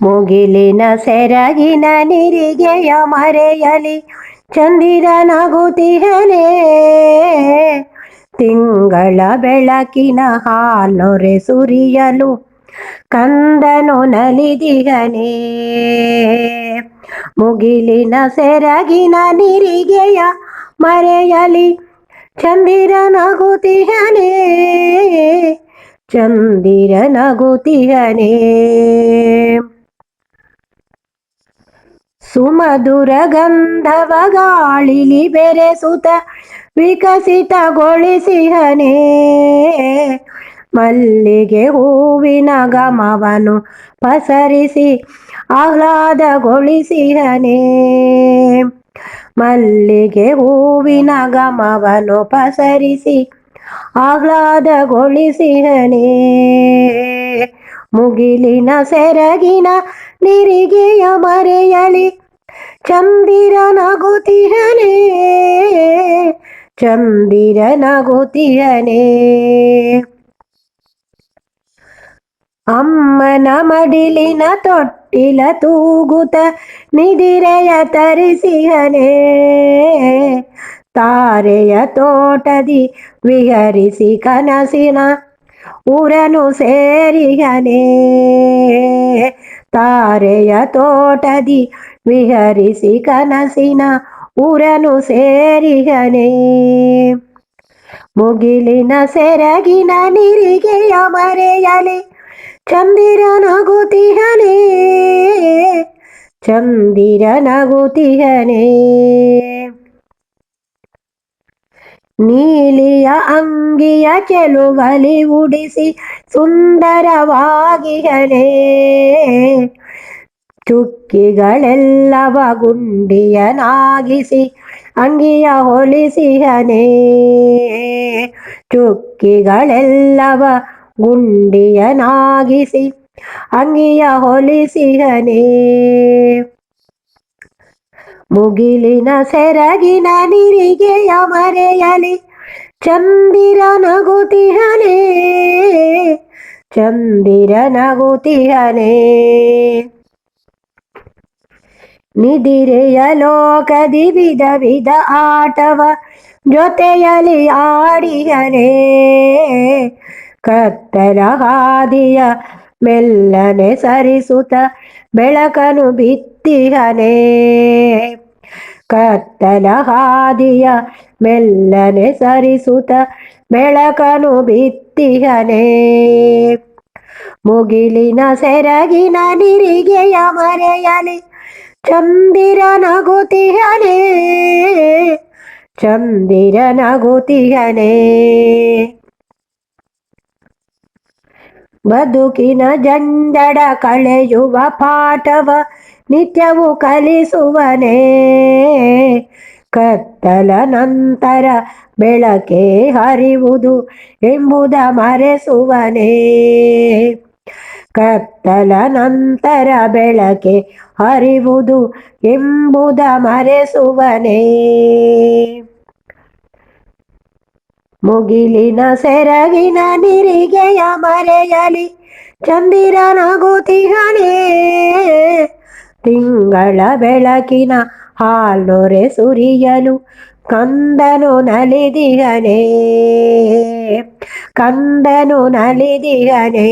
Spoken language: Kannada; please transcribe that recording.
ಮುಗಿಲಿನ ಸೆರಗಿನ ನಿರಿಗೆಯ ಮರೆಯಲಿ ಚಂದಿರನಗುತಿಹನೇ ತಿಂಗಳ ಬೆಳಕಿನ ಹಾಲೊರೆ ಸುರಿಯಲು ಕಂದನು ನಲಿದಿಗನೇ ಮುಗಿಲಿನ ಸೆರಗಿನ ನಿರಿಗೆಯ ಮರೆಯಲಿ ಚಂದಿರನಗುತಿಹನೇ ಚಂದಿರನಗುತಿಹನೇ ಸುಮಧುರ ಗಂಧವ ಗಾಳಿಲಿ ವಿಕಸಿತ ವಿಕಸಿತಗೊಳಿಸಿಹನೇ. ಮಲ್ಲಿಗೆ ಹೂವಿನ ಗಮವನು ಪಸರಿಸಿ ಆಹ್ಲಾದಗೊಳಿಸಿಹನೇ. ಮಲ್ಲಿಗೆ ಹೂವಿನ ಗಮವನು ಪಸರಿಸಿ ಆಹ್ಲಾದಗೊಳಿಸಿಹನೇ. ಮುಗಿಲಿನ ಸೆರಗಿನ ನಿರಿಗೆಯ ಮರೆಯಲಿ ಚಂದಿರನಗುತಿಹನೇ ಚಂದಿರನಗುತಿಹನೇ ಅಮ್ಮನ ಮಡಿಲಿನ ತೊಟ್ಟಿಲ ತೂಗುತ ನಿದಿರೆಯ ತರಿಸಿಹನೇ ತಾರೆಯ ತೋಟದಿ ವಿಹರಿಸಿ ಕನಸಿನ ಊರನು ಸೇರಿಹನೇ ತಾರೆಯ ತೋಟದಿ ವಿಹರಿಸಿ ಕನಸಿನ ಊರನು ಸೇರಿಹನೇ ಮುಗಿಲಿನ ಸೆರಗಿನ ನಿರಿಗೆಯ ಮರೆಯಲಿ ಚಂದಿರನಗುತಿಹನೇ ಚಂದಿರನಗುತಿಹನೇ ನೀಲಿಯ ಅಂಗಿಯ ಚೆಲುವಲಿ ಉಡಿಸಿ ಸುಂದರವಾಗಿಹನೇ ಚುಕ್ಕಿಗಳೆಲ್ಲವ ಗುಂಡಿಯನಾಗಿಸಿ ಅಂಗಿಯ ಹೊಲಿಸಿಹನೇ ಚುಕ್ಕಿಗಳೆಲ್ಲವ ಗುಂಡಿಯನಾಗಿಸಿ ಅಂಗಿಯ ಹೊಲಿಸಿಹನೇ ಮುಗಿಲಿನ ಸೆರಗಿನ ನಿರಿಗೆಯ ಮರೆಯಲಿ ಚಂದಿರನಗುತಿಹನೇ ಚಂದಿರನಗುತಿಹನೇ ನಿದಿರೆಯ ಲೋಕದಿ ವಿಧ ವಿಧ ಆಟವ ಜೊತೆಯಲಿ ಆಡಿಹನೇ ಕತ್ತಲ ಹಾದಿಯ ಮೆಲ್ಲನೆ ಸರಿಸುತ ಬೆಳಕನು ಬಿತ್ತಿಹನೆ. ಕತ್ತಲ ಹಾದಿಯ ಮೆಲ್ಲನೆ ಸರಿಸುತ ಬೆಳಕನು ಬಿತ್ತಿಹನೆ. ಮುಗಿಲಿನ ಸೆರಗಿನ ನಿರಿಗೆಯ ಮರೆಯಲಿ ಚಂದಿರನಗುತಿಹನೇ ಚಂದಿರನಗುತಿಹನೇ ಬದುಕಿನ ಜಂಜಡ ಕಳೆಯುವ ಪಾಠವ ನಿತ್ಯವು ಕಲಿಸುವನೇ. ಕತ್ತಲ ನಂತರ ಬೆಳಕೆ ಹರಿವುದು ಎಂಬುದ ಮರೆಸುವನೇ. ಕತ್ತಲ ನಂತರ ಬೆಳಕೆ ಹರಿವುದು ಎಂಬುದ ಮರೆಸುವನೇ. ಮುಗಿಲಿನ ಸೆರಗಿನ ನಿರಿಗೆಯ ಮರೆಯಲಿ ಚಂದಿರನಗುತಿಹನೇ ತಿಂಗಳ ಬೆಳಕಿನ ಹಾಲೊರೆ ಸುರಿಯಲು ಕಂದನು ನಲಿದಿಗನೇ. ಕಂದನು ನಲಿದಿಹನೇ